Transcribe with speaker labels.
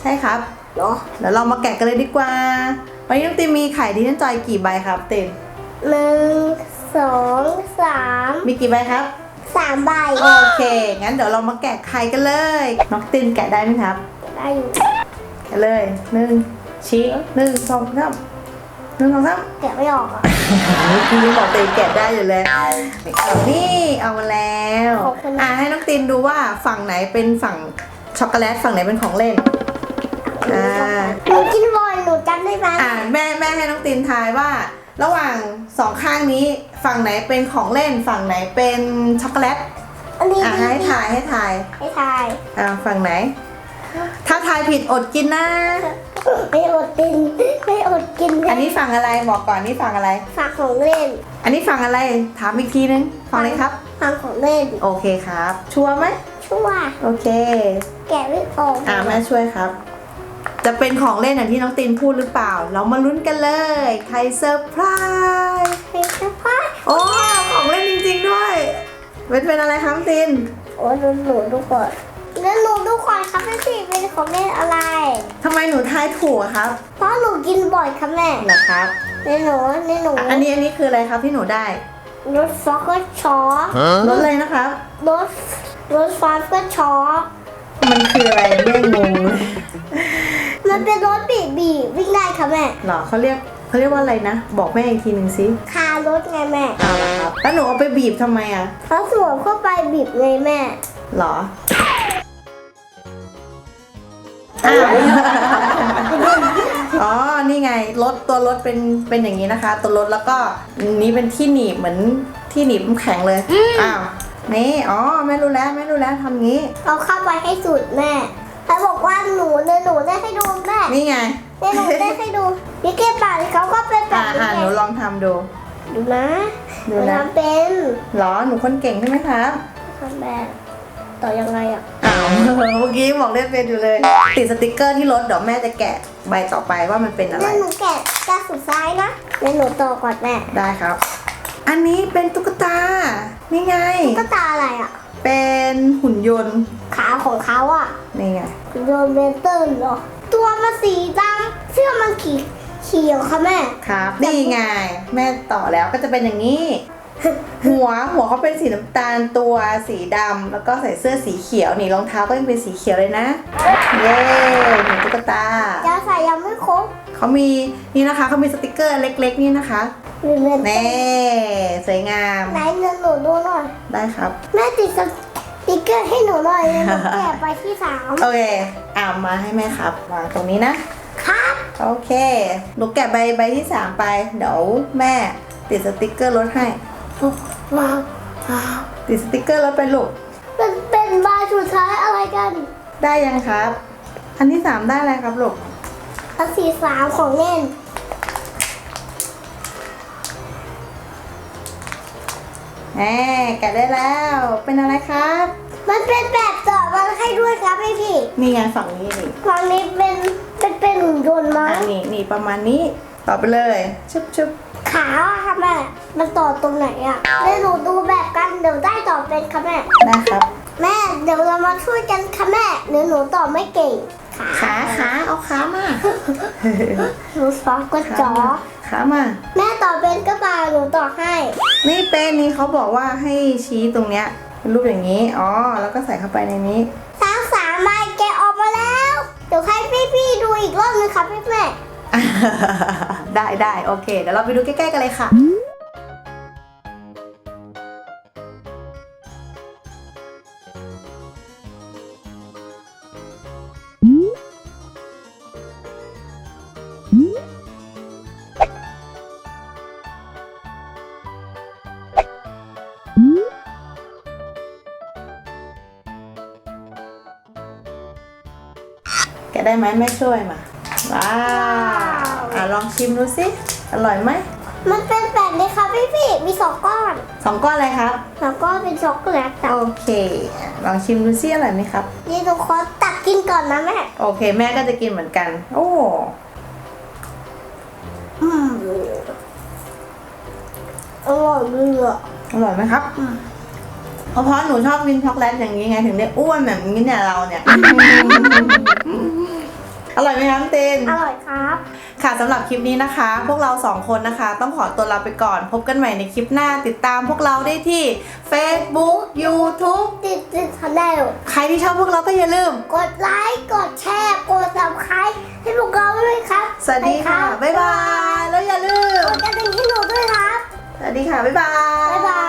Speaker 1: ใช่ครับ
Speaker 2: เหรอ
Speaker 1: เดี๋ยวเรามาแกะกันเลยดีกว่า วันนี้น้องติมมีไข่ดิจิทัลจอยกี่ใบครับติม
Speaker 2: หนึ่งสองสาม
Speaker 1: มีกี่ใบครับ
Speaker 2: สามใบ
Speaker 1: โอเคงั้นเดี๋ยวเรามาแกะไข่กันเลยน้องติมแกะได้ไหมครับ
Speaker 2: ได้อยู่
Speaker 1: แกะเลยหนึ่งชี้หนึ่งสองสามหนึ่งสองสาม
Speaker 2: แกะไม่ออกอะ
Speaker 1: พี่ยังบอกติมแกะได้อยู่เลยเอานี่เอามาแล้ว
Speaker 2: ขอบคุณนะ
Speaker 1: อะให้น้องติมดูว่าฝั่งไหนเป็นฝั่งช็อกโกแลตฝั่งไหนเป็นของเล่น อ่า
Speaker 2: หนูกินบ่อยหนูจำได้ไหม
Speaker 1: อ่าแม่แม่ให้น้องตินทายว่า ระหว่างสองข้างนี้ฝั่งไหนเป็นของเล่นฝั่งไหนเป็นช็อกโกแลต
Speaker 2: อันนี้
Speaker 1: อ่าให้ทายให้ทาย
Speaker 2: ให้ทาย
Speaker 1: อ่าฝั่งไหน ถ้าทายผิดอดกินนะ
Speaker 2: ไม่อดกินไม่อดกิน
Speaker 1: อันนี้ฝั่งอะไรบอกก่อนนี่ฝั่งอะไร
Speaker 2: ฝากของเล่น
Speaker 1: อันนี้ฝั่งอะไรถามอีกทีนึงฝั่งอะไรครับ
Speaker 2: ฝากของเล่น
Speaker 1: โอเคครับ ชัวร์ไหม
Speaker 2: ชั่ว
Speaker 1: โอเค
Speaker 2: แกะไม่ออก
Speaker 1: อ่าแม่ช่วยครับ จะเป็นของเล่นอย่างที่น้องตินพูดหรือเปล่า เรามาลุ้นกันเลย ใครเซอร์ไพรส์
Speaker 2: เป็นเฉพาะ
Speaker 1: โอ้ของเล่นจริง ๆ ด้วย เป็นเป็นอะไรครับติน
Speaker 2: โอ้หนูหนูดูก่อนแล้วหนูดูก่อนครับพี่สิเป็นของเล่นอะไร
Speaker 1: ทำไมหนูทายถูกอะครับ
Speaker 2: เพราะหนูกินบ่อยครับแม่
Speaker 1: เหรอครับ
Speaker 2: ในหนูในหนู
Speaker 1: อะอันนี้อันนี้คืออะไรครับที่หนูได้
Speaker 2: รถฟอกก็ช็อก
Speaker 1: รถอะไรนะครับ
Speaker 2: รถรถฟอกก็ช็อก
Speaker 1: มันคืออะไรแม่งงเลย
Speaker 2: มันเป็นรถบีบบีบวิ่งได้ค่ะแม่
Speaker 1: เหรอเขาเรียกเขาเรียกว่าอะไรนะ บอกแม่อีกทีหนึ่งสิ
Speaker 2: คารถไงแม่
Speaker 1: เอาละครับแล้วหนูเอาไปบีบทำไมอะ
Speaker 2: เขาสวมเข้าไปบีบไงแม่
Speaker 1: เหรออ้าวอ๋อ นี่ไง รถตัวรถเป็น เป็นอย่างนี้นะคะ ตัวรถแล้วก็นี้เป็นที่หนีบเหมือนที่หนีบน้ำแข็งเลย อ้าว นี่ อ๋อ แม่รู้แล้ว แม่รู้แล้วทำงี้
Speaker 2: เอาเข้าไปให้สุดแม่ เขาบอกว่าหนูในหนูได้ให้ดูแม่
Speaker 1: นี่ไง
Speaker 2: ในหนูได้ให้ดูนี่เก็บปากเขาก็เป็นแบ
Speaker 1: อ่า
Speaker 2: บนี้
Speaker 1: อ่าหนู
Speaker 2: ไง
Speaker 1: ลองทำดู
Speaker 2: ดูนะห
Speaker 1: ดู
Speaker 2: นู
Speaker 1: นะ
Speaker 2: ทำเป็น
Speaker 1: เหรอ หนูคนเก่งใช่ไหมครับ
Speaker 2: ทำแบบต่อยังไงอะ
Speaker 1: อ้าว เมื่อกี้บอกเล่นเป็นอยู่เลย ติดสติกเกอร์ที่รถเดี๋ยวแม่จะแกะใบต่อไปว่ามันเป็นอะไร
Speaker 2: แล้วหนูแกะกระสุดซ้ายนะแล้วหนูต่อก่อนแม่
Speaker 1: ได้ครับ อันนี้เป็นตุ๊กตา นี่ไง
Speaker 2: ก็ตาอะไรอะ
Speaker 1: เป็นหุ่นยนต์
Speaker 2: ขาของเขาอะ
Speaker 1: นี่ไง
Speaker 2: โดนเบนเตอร์เหรอ ตัวมันสีดำเสื้อมันขีเขียวค่ะแม่
Speaker 1: ครับ นี่ไง แม่ต่อแล้วก็จะเป็นอย่างนี้ หัวหัวเขาเป็นสีน้ำตาลตัวสีดำแล้วก็ใส่เสื้อสีเขียวนี่รองเท้าก็ยังเป็นสีเขียวเลยนะ เย้หนูตุ๊กตา
Speaker 2: จะใส่ยังไม่ครบ
Speaker 1: เขามีนี่นะคะเขามีสติกเกอร์เล็ก ๆ นี่นะคะ
Speaker 2: มีเบนเตอ
Speaker 1: เน่
Speaker 2: ร์
Speaker 1: สวยงาม
Speaker 2: ไหนเงินหนูดูหน่อย
Speaker 1: ได้ครับ
Speaker 2: แม่ติดส ติ๊กเกอร์ให้หนูหน่อยเลยหนูแกะไปที่สาม
Speaker 1: โอเคอ่ามาให้แม่ครับวางตรงนี้นะ
Speaker 2: ครับ
Speaker 1: โอเคหนูแกะใบใบที่สามไป เดี๋ยวแม่ติดสติกเกอร์รถให้
Speaker 2: ว้าวว้าว
Speaker 1: ติดสติกเกอร์รถไปลูก
Speaker 2: มันเป็นบาร์สุดท้ายอะไรกัน
Speaker 1: ได้ยังครับ อันที่สามได้อะไรครับลูก
Speaker 2: อันสีสามของเล่น
Speaker 1: แหมแกะได้แล้ว เป็นอะไรครับ
Speaker 2: มันเป็นแบบต่อมาให้ด้วยครับพี่พี่
Speaker 1: นี่ไงฝั่งนี้นี่
Speaker 2: ฝั่งนี้เป็นเป็นเป็นหุ่นยนต์มั้
Speaker 1: อ่างนี่นี่ประมาณนี้ต่อไปเลยชุบชุบ
Speaker 2: ขาอะค่ะแม่ มันต่อตรงไหนอะเดี๋ยวหนูดูแบบกันเดี๋ยวได้ต่อเป็นค่ะแม่
Speaker 1: ได้ครับ
Speaker 2: แม่เดี๋ยวเรามาช่วยกันค่ะแม่เดี๋ยวหนูต่อไม่เก่ง
Speaker 1: ขาขาเอาขามา
Speaker 2: หนูซอกก็
Speaker 1: ขา
Speaker 2: จ๋อ
Speaker 1: มาขามา
Speaker 2: แม่ต่อเป็นก็มาหนูต่อให้
Speaker 1: นี่เป็นนี่เขาบอกว่าให้ชี้ตรงเนี้ยเป็นรูปอย่างนี้อ๋อแล้วก็ใส่เข้าไปในนี้
Speaker 2: สามสามใบแกะออกมาแล้วเดี๋ยวให้พี่พี่ๆดูอีกรอบนึงค่ะพี่แม่
Speaker 1: ได้ได้โอเคเดี๋ยวเราไปดูใกล้ๆกันเลยค่ะะได้ไหมแม่ช่วยมา ว้าวอะลองชิมดูสิ อร่อยไหม
Speaker 2: มันเป็นแบบนี้ค่ะพี่พี่ๆมีสองก้อน
Speaker 1: สองก้อนอะไรครับ
Speaker 2: แล้วก็เป็นช็อกโกแลตอะ
Speaker 1: โอเคอะลองชิมดูสิอร่อยไหมครับ
Speaker 2: นี่หนูขอตักกินก่อนนะแม่
Speaker 1: โอเค แม่ก็จะกินเหมือนกัน โอ้
Speaker 2: อืมอื
Speaker 1: อร่อยไหมครับ เพราะเพราะหนูชอบกินช็อกโกแลตอย่างนี้ไงถึงได้อ้วนแบบนี้เนี่ยเราเนี่ย อร่อยไหมคะน้องเต้น
Speaker 2: อร่อยครับ
Speaker 1: ค่ะสำหรับคลิปนี้นะคะ พวกเราสองคนนะคะ ต้องขอตัวลาไปก่อน พบกันใหม่ในคลิปหน้าติดตามพวกเราได้ที่ Facebook YouTube
Speaker 2: ติดติดทันแล้ว
Speaker 1: ใครที่ชอบพวกเราก็อย่าลืม
Speaker 2: กดไลค์กดแชร์กดซับสไครต์ให้พวกเราด้วยครับ
Speaker 1: สวัสดีค่ะ บ๊ายบาย แล้วอย่าลืม
Speaker 2: กดกระดิ่งให้หนูด้วยครับ
Speaker 1: สวัสดีค่ะ บ๊ายบาย
Speaker 2: บ๊ายบา